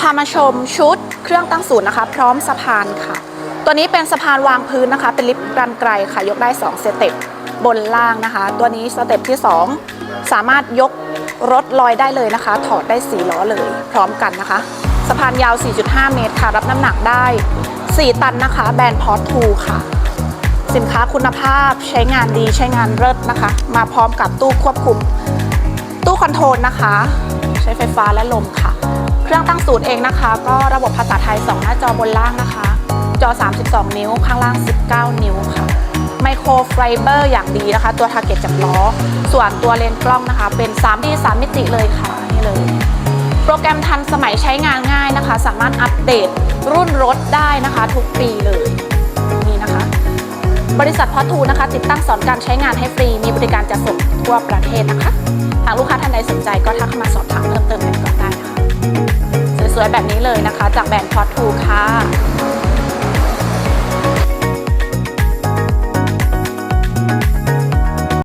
พามาชมชุดเครื่องตั้งศูนย์นะคะ พร้อมสะพานค่ะ ตัวนี้เป็นสะพานวางพื้นนะคะ เป็นลิฟต์กรันไกลค่ะ ยกได้ 2 สเต็ปบนล่างนะคะ ตัวนี้สเต็ปที่ 2 สามารถยกรถลอยได้เลยนะคะ ถอดได้4ล้อเลย พร้อมกันนะคะ สะพานยาว 4.5 เมตรค่ะ รับน้ำหนักได้ 4 ตันนะคะ แบรนด์พอร์ทูค่ะ สินค้าคุณภาพใช้งานดีใช้งานเลิศนะคะ มาพร้อมกับตู้ควบคุม ตู้คอนโทรลนะคะ ใช้ไฟฟ้าและลมค่ะ เครื่องตั้งศูนย์เองนะคะ ก็ระบบภาษาไทย 2 หน้าจอบนล่างนะคะ จอ 32 นิ้ว ข้างล่าง 19 นิ้วค่ะไมโครไฟเบอร์อย่างดีนะคะ ตัวทาร์เก็ตจากล้อ ส่วนตัวเลนส์กล้องนะคะ เป็น 3D 3 มิติเลยค่ะนี่เลย โปรแกรมทันสมัยใช้งานง่ายนะคะ สามารถอัปเดตรุ่นรถได้นะคะ ทุกปีเลยนี่นะคะ บริษัทพอทูนะคะ ติดตั้งสอนการใช้งานให้ฟรีมีบริการจัดส่งทั่วประเทศนะคะ หากลูกค้าท่านใดสนใจก็ วยๆแบบนี้เลยนะคะ จากแบรนด์พอทูค่ะ